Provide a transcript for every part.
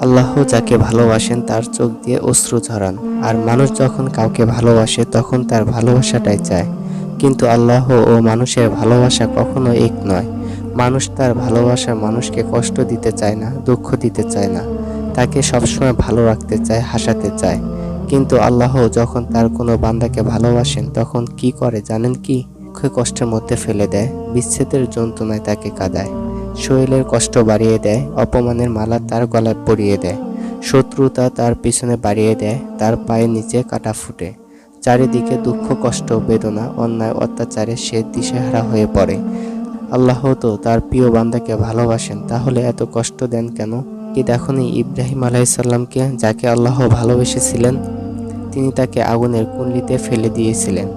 আল্লাহ যাকে ভালোবাসেন তার চোখ দিয়ে অশ্রু ঝরান। আর মানুষ যখন কাউকে ভালোবাসে, তখন তার ভালোবাসাটাই চায়। কিন্তু আল্লাহ ও মানুষের ভালোবাসা কখনো এক নয়। মানুষ তার ভালোবাসার মানুষকে কষ্ট দিতে চায় না, দুঃখ দিতে চায় না। তাকে সবসময় ভালো রাখতে চায়, হাসাতে চায়। কিন্তু আল্লাহ যখন তার কোনো বান্দাকে ভালোবাসেন, তখন কি করে জানেন কি? কষ্টের মধ্যে ফেলে দেয়, বিচ্ছেদের যন্ত্রণায় তাকে কাঁদায়। শরীরের কষ্ট বাড়িয়ে দেয়, অপমানের মালা তার গলায় পরিয়ে দেয়, শত্রুতা তার পিছনে বাড়িয়ে দেয়, তার পায়ের নিচে কাটা ফুটে। চারিদিকে দুঃখ, কষ্ট, বেদনা, অন্যায়, অত্যাচারে সে দিশেহারা হয়ে পড়ে। আল্লাহ তো তার প্রিয় বান্দাকে ভালোবাসেন, তাহলে এত কষ্ট দেন কেন? কি দেখনি ইব্রাহিম আলাইসাল্লামকে যাকে আল্লাহ ভালোবেসেছিলেন, তিনি তাকে আগুনের কুণ্ডলিতে ফেলে দিয়েছিলেন?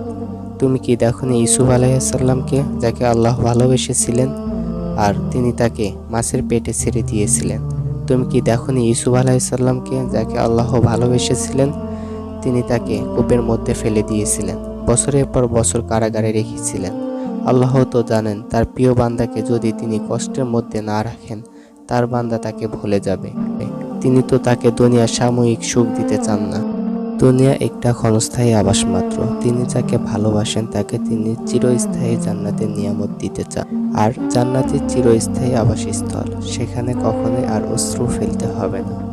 তুমি কি দেখনি ইসুফ আলাইসাল্লামকে যাকে আল্লাহ ভালোবেসেছিলেন আর তিনি তাকে মাছের পেটে ছেড়ে দিয়েছিলেন। তুমি কি দেখনি ইসুফ আলাইসাল্লামকে যাকে আল্লাহ ভালোবেসেছিলেন? তিনি তাকে কূপের মধ্যে ফেলে দিয়েছিলেন, বছরের পর বছর কারাগারে রেখেছিলেন। আল্লাহ তো জানেন, তার প্রিয় বান্দাকে যদি তিনি কষ্টের মধ্যে না রাখেন, তার বান্দা তাকে ভুলে যাবে। তিনি তো তাকে দুনিয়ার সাময়িক সুখ দিতে চান না। দুনিয়া একটা ক্ষণস্থায়ী আবাস মাত্র। তিনি যাকে ভালোবাসেন, তাকে তিনি চিরস্থায়ী জান্নাতের নিয়ামত দিতে চান। আর জান্নাতের চিরস্থায়ী আবাসস্থল। সেখানে কখনোই আর অশ্রু ফেলতে হবে না।